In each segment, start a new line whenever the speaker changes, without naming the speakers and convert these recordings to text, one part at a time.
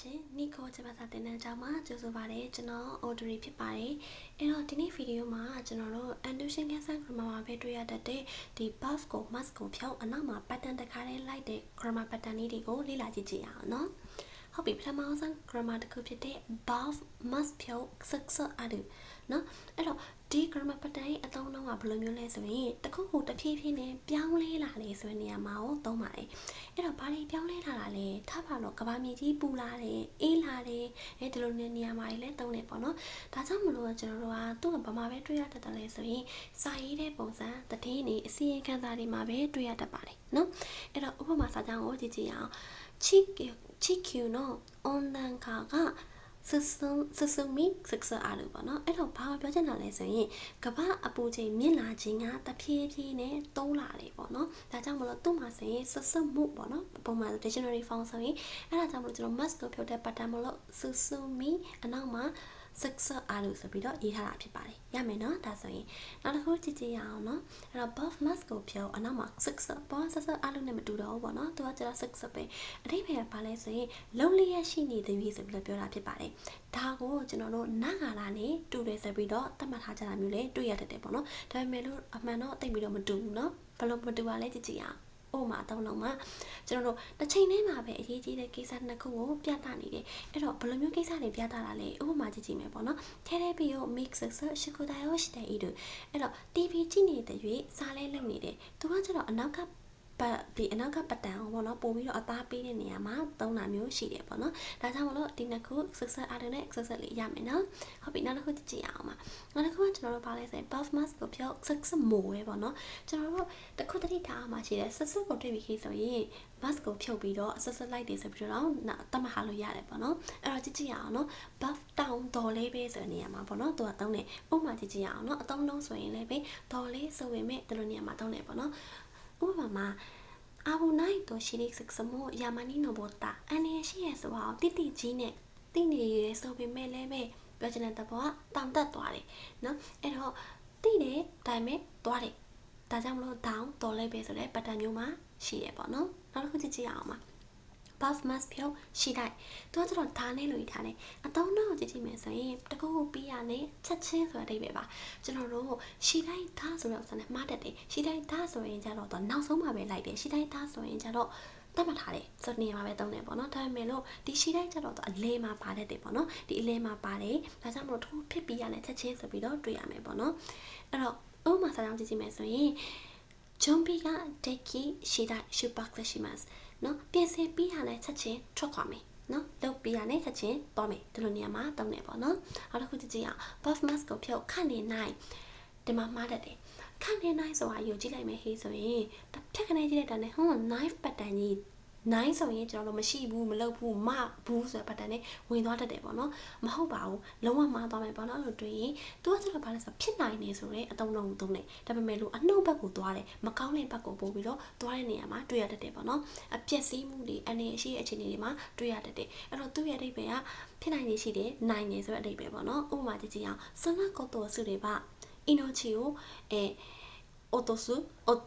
ရှင်နီကိုကျမစာတင်တဲ့ကြောင်းမှာကြိုဆိုပါရစေကျွန်တော် Audrey ဖြစ်ပါတယ်အဲ့တော့ဒီနေ့ဗီဒီယိုမှာကျွန်တော်တို့ Andution Cancer Grammar မှာပဲတွေ့ရတတ်တဲ့ဒီ buff ကို mask ကိုဖြုတ်အနောက်မှာ pattern တစ်ခါတည်းလိုက်တဲ့ grammar pattern လေးတွေကိုလေ့လာကြည့်ကြရအောင်နော်ဟုတ်ပြီပထမဆုံး grammar တစ်ခုဖြစ်တဲ့ buff must ဖြုတ် success အတူနော်အဲ့တော့ဒီ grammar pattern ရဲ့အသုံးအနှုန်းကဘယ်လိုမျိုးလဲဆိုရင်တခုခုတဖြည်းဖြည်းနဲ့ပြောင်းလဲလာလေဆိုတဲ့နေရာမှာကိုသုံးပါတယ်အဲ့တော့ဘာတွေပြောင်းလဲလာတာလဲထားပါတော့ကဘာမြေကြီးပူလာတယ်အေးလာတယ်အဲဒီလိုနေနေရာမှာလည်းသုံးတယ်ပေါ့နော်ဒါကြောင့်မလို့ကျွန်တော်တို့ကသူ့ကဘာမှပဲတွေ့ရတတ်တယ်လဲဆိုရင်စာရေးတဲ့ပုံစံတည်င်းနေအစီရင်ခံစာတွေမှာပဲတွေ့ရတတ်ပါတယ်နော်အဲ့တော့ဥပမာစာကြောင်းကိုကြည့်ကြည့်အောင်ချီချီကျူနော်အွန်လန်ကာ ကစဆုံစဆုံမီဆက်ဆအားလို့ပေါ့နော်အဲ့တော့ဘာပြောချင်တာလဲဆိုရင်ကဘာအပူချိန်မြင့်လာခြင်းကတဖြည်းဖြည်းနဲ့တုံးလာတယ်ပေါ့နော်ဒါကြောင့်မလို့သူ့မှာဆိုရင်စဆမှုပေါ့နော်ပုံမှန် dictionary form ဆိုရင်အဲ့ဒါကြောင့်မလို့ကျွန်တော် must ကိုဖြုတ်တဲ့ pattern မလို့စဆုံမီအနောက်မှာ success အားလို့ဆိုပြီးတော့ရေးထားတာဖြစ်ပါတယ်ရမယ်နော်ဒါဆိုရင်နောက်တစ်ခုကြည့်ကြည့်ရအောင်နော်အဲ့တော့ buff mask ကိုဖြုတ်အနောက်မှာ success ဘော success အားလို့နဲ့မတူတော့ဘူးပေါ့နော်သူကကျတော့ success ပဲအတိတ်ပဲဘာလဲဆိုရင်လုံလျက်ရှိနေသည်ဆိုပြီးတော့ပြောတာဖြစ်ပါတယ်ဒါကိုကျွန်တော်တို့နာဂါလာနဲ့တူတယ်ဆိုပြီးတော့သတ်မှတ်ထားကြတာမျိုးလည်းတွေ့ရတတ်တယ်ပေါ့နော်ဒါပေမဲ့လို့အမှန်တော့တိတ်ပြီးတော့မတူဘူးနော်ဘယ်လိုမတူပါလဲကြည့်ကြည့်ရအောင် ဥပမာအသုံးလုံးမှာကျွန်တော်တို့တစ်ချိန်တည်းမှာပဲအရေးကြီးတဲ့ကိစ္စနှစ်ခုကိုပြသနေတယ်အဲ့တော့ဘယ်လိုမျိုးကိစ္စတွေပြသတာလဲဥပမာကြည့်ကြည့်မယ်ပေါ့နော်ထဲထဲပြီးတော့ mix ဆရှိကိုတိုင်ရောရှိတဲ့ဤတို့အဲ့တော့ TV ကြည့်နေတဲ့၍စားလဲလုပ်နေတယ်သူကကျတော့အနောက်က ပတ်ဒီအနောက်ကပတ်တန်ပေါ့နော်ပို့ပြီးတော့အသားပေးတဲ့နေရာမှာသုံးတာမျိုးရှိတယ်ပေါ့နော်ဒါကြောင့်မလို့ဒီနှစ်ခု success item နဲ့ success လေးရမယ်နော်ဟုတ်ပြီနောက်တစ်ခုကြည့်ရအောင်ပါနောက်တစ်ခုကကျွန်တော်တို့ပါလဲဆိုရင် buff mask ကိုပြော success မိုးပဲပေါ့နော်ကျွန်တော်တို့တစ်ခုတတိထားမှာရှိတယ် success ကိုတွေ့ပြီးခေဆိုရင် mask ကိုဖြုတ်ပြီးတော့ success light တွေဆိုပြီးတော့တတ်မှတ်လို့ရတယ်ပေါ့နော်အဲ့တော့ကြည့်ကြည့်ရအောင်နော် buff down တော်လေးပဲဆိုတဲ့နေရာမှာပေါ့နော်သူကသုံးတယ်ဥပမာကြည့်ကြည့်ရအောင်နော်အသုံးလုံးဆိုရင်လည်းပဲတော်လေးဆိုပေမဲ့ဒီလိုနေရာမှာသုံးတယ်ပေါ့နော် ဥပမာမှာအာဘူနိုင်တို့ရှိနေစကစမိုယာမနီနိုဘောတာအနေရှိရဆိုအောင်တိတိကြီးနဲ့တိနေရဲဆိုပေမဲ့လည်းပဲပြောချင်တဲ့သဘောကတောင်တက်သွားတယ်နော်အဲ့တော့တိတယ်ဒါပေမဲ့သွားတယ်ဒါကြောင့်မလို့ down တော်လဲပဲဆိုတဲ့ pattern မျိုးမှာရှိတယ်ပေါ့နော်နောက်တစ်ခုကြည့်ကြအောင်ပါ buff mask ဖြုတ်ရှိလိုက်သူကကျတော့ဒါနဲ့လို့ရထားတယ်အတုံးတော့ကြည့်ကြည့်မယ်ဆိုရင်တကူကိုပြီးရနဲ့ချက်ချင်းဆိုတဲ့အဓိပ္ပာယ်ပါကျွန်တော်တို့ရှိလိုက်သားဆိုတော့ဆန်မှားတတ်တယ်ရှိလိုက်သားဆိုရင်ကျတော့တော့နောက်ဆုံးမှပဲလိုက်တယ်ရှိလိုက်သားဆိုရင်ကျတော့တတ်မှတ်ထားတယ်ဆိုနေရာမှာပဲတုံးတယ်ပေါ့နော်ဒါပေမဲ့လို့ဒီရှိတိုင်းကျတော့အလဲမှာပါတတ်တယ်ပေါ့နော်ဒီအလဲမှာပါတယ်ဒါကြောင့်မလို့ထိုးဖြစ်ပြီးရတဲ့ချက်ချင်းဆိုပြီးတော့တွေ့ရမယ်ပေါ့နော်အဲ့တော့ဥပမာစာကြောင်းကြည့်ကြည့်မယ်ဆိုရင် ဂျွန်ပီကဒက်ကီရှိတိုင်းရှူပတ်သက်ရှိますနော်ပြင်ဆင်ပြီးရတဲ့ချက်ချင်းထွက်ခွာမယ်နော်လုတ်ပြီးရတဲ့ချက်ချင်းသွားမယ်ဒီလိုနေရာမှာတုံးတယ်ပေါ့နော်နောက်တစ်ခုကြည့်ကြည့်အောင် buff mask ကိုဖြုတ်ခန့်နေနိုင်ဒီမှာမှားတတ်တယ်ခန့်နေနိုင်ဆိုတာယူကြည့်လိုက်မယ်ဟေးဆိုရင်တစ်ထက်ကနေကြည့်လိုက်တာနဲ့ဟွန်း knife pattern ကြီး နိုင်ဆိုရင်ကျွန်တော်တို့မရှိဘူးမလုပ်ဘူးမဘူးဆိုတဲ့ပတ်တန်နဲ့ဝင်သွားတတ်တယ်ပေါ့နော်မဟုတ်ပါဘူးလုံးဝမှားသွားမယ်ပေါ့နော်လို့တွေ့ရင်သူကကျတော့ဘာလဲဆိုဖြစ်နိုင်နေဆိုတော့အတုံးလုံးသုံးတယ်ဒါပေမဲ့လို့အနှုတ်ဘက်ကိုသွားတယ်မကောင်းတဲ့ဘက်ကိုပို့ပြီးတော့သွားတဲ့နေရာမှာတွေ့ရတတ်တယ်ပေါ့နော်အပြက်စီးမှုတွေအနေရှိတဲ့အခြေအနေတွေမှာတွေ့ရတတ်တယ်အဲ့တော့သူ့ရဲ့အဓိပ္ပာယ်ကဖြစ်နိုင်နေရှိတယ်နိုင်နေဆိုတဲ့အဓိပ္ပာယ်ပေါ့နော်ဥပမာကြည့်ကြည့်အောင်ဆနကောတိုစုတွေပါအင်နိုချီကိုအဲအိုတိုစုအို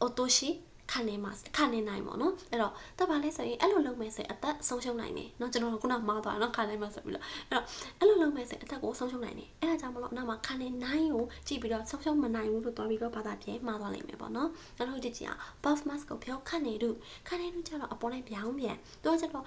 အိုတိုရှိ ခံနေမှာခံနေနိုင်ပေါ့နော်အဲ့တော့တက်ပါလဲဆိုရင်အဲ့လိုလုပ်မယ်ဆိုရင်အသက်ဆုံးရှုံးနိုင်တယ်เนาะကျွန်တော်တို့ခုနမှားသွားတယ်เนาะခံနေမှာဆိုပြီးတော့အဲ့တော့အဲ့လိုလုပ်မယ်ဆိုရင်အသက်ကိုဆုံးရှုံးနိုင်တယ်အဲ့ဒါကြောင့်မလို့နောက်မှာခံနေနိုင်ကိုကြည့်ပြီးတော့ဆုံးရှုံးမနိုင်ဘူးလို့တွားပြီးတော့ဘာသာပြဲမှားသွားလိမ့်မယ်ပေါ့နော်နောက်တစ်ခုကြည့်ကြည့်အောင် buff mask ကိုပြောခံနေလို့ခံနေလို့ကျတော့အပေါ်လိုက်ပြောင်းပြန်သူကကျတော့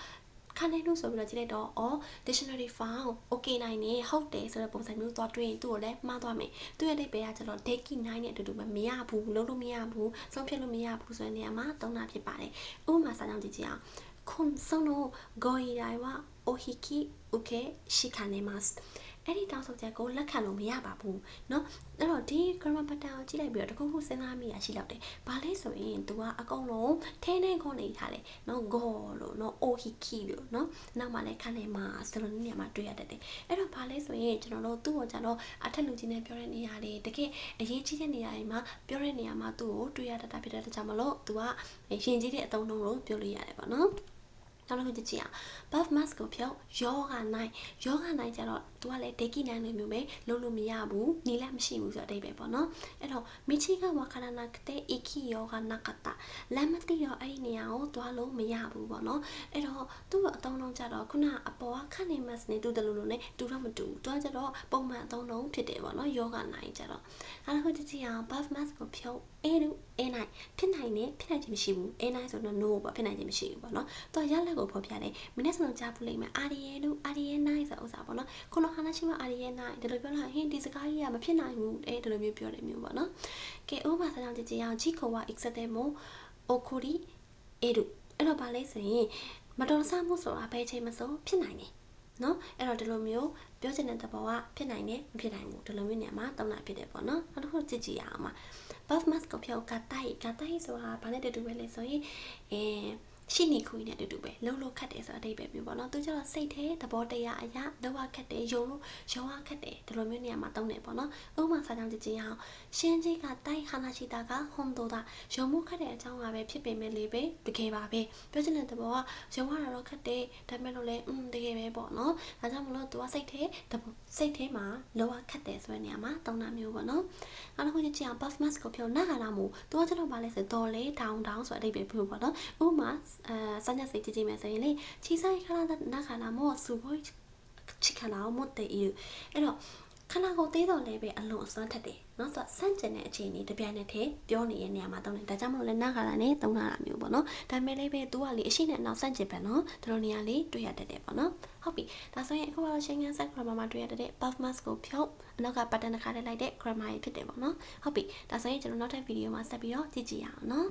ခန်းနေလို့ဆိုပြီးတော့ကြည့်လိုက်တော့အော် dictionary file okay နိုင်နေဟုတ်တယ်ဆိုတဲ့ပုံစံမျိုးသွားတွေ့ရင်သူ့ကိုလည်းမှားသွားမယ်သူ့ရဲ့လေးပဲကကျတော့ deki 9နဲ့အတူတူပဲမရဘူးလုံးလို့မရဘူးဆုံးဖြတ်လို့မရဘူးဆိုတဲ့နေရာမှာသုံးတာဖြစ်ပါတယ်ဥပမာစာကြောင်းကြည့်ကြည့်အောင်ခွန်ဆုံးတော့ goirai wa ohiki uke shikanemas အဲ့ဒီတောင်းဆိုချက်ကိုလက်ခံလို့မရပါဘူးเนาะအဲ့တော့ဒီ grammar pattern ကိုကြည့်လိုက်ပြီးတော့တခုခုစဉ်းစားမိရရှိလောက်တယ်။ဘာလဲဆိုရင် तू ကအကုန်လုံးထဲထဲခေါနေထားတယ်။เนาะ go လို့เนาะ ohiki လို့เนาะနောက်မှလည်းခန်းထဲမှာစလိုနေရာမှာတွေ့ရတတ်တယ်။အဲ့တော့ဘာလဲဆိုရင်ကျွန်တော်တို့သူ့ကိုကြတော့အထက်လူကြီးနဲ့ပြောတဲ့နေရာတွေတကယ်အရေးကြီးတဲ့နေရာတွေမှာပြောတဲ့နေရာမှာသူ့ကိုတွေ့ရတတ်တာဖြစ်တဲ့အတွက်ကြောင့်မလို့ तू ကရင်ကြီးတဲ့အတုံးလုံးလို့ပြောလို့ရတယ်ပေါ့နော်။နောက်တစ်ခုကြည့်အောင် buff mask ကိုဖြုတ်ယောဂနိုင်ယောဂနိုင်ကြတော့ သူကလည်းဒေကိနန်လိုမျိုးပဲလုံးလို့မရဘူးနီလည်းမရှိဘူးဆိုတော့အတိတ်ပဲပေါ့နော်အဲ့တော့မိချီကဝါခရနာကတဲ့အိခိယောကနာကတာလမ်းမသိတော့အဲ့ဒီနေရာကိုသွားလို့မရဘူးပေါ့နော်အဲ့တော့သူ့အတုံးလုံးကြတော့ခုနအပေါ်ကခန့်နေမတ်နဲ့တူတယ်လို့လို့ ਨੇ တူတော့မတူဘူးသူကကြတော့ပုံမှန်အတုံးလုံးဖြစ်တယ်ပေါ့နော်ယောဂနိုင်ကြတော့အဲ့တော့ဒီကြည့်အောင် buff mask ကိုဖြုတ်အေးလူအေးနိုင်ဖြစ်နိုင်တယ်ဖြစ်နိုင်ခြင်းမရှိဘူးအေးနိုင်ဆိုတော့ no ပေါ့ဖြစ်နိုင်ခြင်းမရှိဘူးပေါ့နော်သူကရလက်ကိုဖော်ပြတယ်မနေ့စလုံးကြားဖူးလိမ့်မယ်အာရီယေလူအာရီယေနိုင်ဆိုဥစ္စာပေါ့နော်ခုနဟာနာရှိမအာရီယေနိုင်ဒီလိုပြောလာဟင်းဒီစကားကြီးကမဖြစ်နိုင်ဘူးအဲဒီလိုမျိုးပြောတယ်မျိုးပေါ့နော်ကဲဥပမာဆက်ကြောင့်ကြည့်ကြည့်အောင်ဂျီကိုဝါ extemo အိုခိုရီအေလူအဲ့တော့ဗာလဲဆိုရင်မတော်ဆမှုဆိုတာဘယ်ချိန်မဆိုဖြစ်နိုင်တယ်နော်အဲ့တော့ဒီလိုမျိုးပြောချင်တဲ့သဘောကဖြစ်နိုင်တယ်မဖြစ်နိုင်ဘူးဒီလိုမျိုးနေရာမှာတောင်းတာဖြစ်တယ်ပေါ့နော်နောက်တစ်ခုကြည့်ကြည့်ရအောင်ပါ buff mask ကိုဖြုတ်ကတိုက်ကတိုက်ဆိုတာဘာနဲ့တူတူပဲလဲဆိုရင်အဲ ရှိနေခွေးနဲ့တူတူပဲလုံးလုံးခတ်တယ်ဆိုအတိတ်ပဲမျိုးပေါ့နော်သူကျတော့စိတ်သေးသဘောတရားအရာလောကခတ်တယ်ယုံလို့ရောဝခတ်တယ်ဒီလိုမျိုးနေရာမှာတောင်းတယ်ပေါ့နော်ဥပမာစာကြောင့်ကြည့်ကြအောင်ရှင်းကြီးကတိုက်ခါနာရှိတာကဟွန်တိုတာယုံမှုခတ်တဲ့အကြောင်းကပဲဖြစ်ပေမဲ့လေပဲတကယ်ပါပဲပြောချင်တဲ့သဘောကယုံရတာတော့ခတ်တယ်ဒါပေမဲ့လို့လေอืมတကယ်ပဲပေါ့နော်ဒါကြောင့်မလို့သူကစိတ်သေးစိတ်သေးမှာလောကခတ်တယ်ဆိုတဲ့နေရာမှာတောင်းတာမျိုးပေါ့နော်နောက်တစ်ခုကြည့်အောင် buff mask ကိုဖြုတ်နာခါလာမှုသူကကျတော့ဗာလဲဆိုဒေါ်လေး down down ဆိုတဲ့အတိတ်ပဲပြောပေါ့နော်ဥပမာအဲစညက်စိတ်ကြည့်ကြည့်မယ်ဆိုရင်လေချီဆိုင်ခလာနာခါလာမောဆူဘိုချီခလာမတ်တေးအဲ့တော့ခဏကိုသေးတော်လည်းပဲအလွန်အစွမ်းထက်တယ်เนาะဆိုတော့ဆန့်ကျင်တဲ့အခြေအနေတပြိုင်နက်တည်းပြောနေတဲ့နေရာမှာတုံးတယ်ဒါကြောင့်မလို့လည်းနားခါလာနဲ့တုံးလာတာမျိုးပေါ့နော်ဒါပေမဲ့လည်းပဲ तू ကလေအရှိနဲ့နောက်ဆန့်ကျင်ပဲเนาะဒီလိုနေရာလေးတွေ့ရတတ်တယ်ပေါ့နော်ဟုတ်ပြီဒါဆိုရင်အခုကတော့ရှင်းငန်းဆက် grammar မှာတွေ့ရတဲ့ buff mask ကိုဖြုတ်အနောက်က pattern တစ်ခါလေးလိုက်တဲ့ grammar ရေးဖြစ်တယ်ပေါ့နော်ဟုတ်ပြီဒါဆိုရင်ကျွန်တော်နောက်ထပ်ဗီဒီယိုမှာဆက်ပြီးတော့ကြည့်ကြည့်ရအောင်เนาะ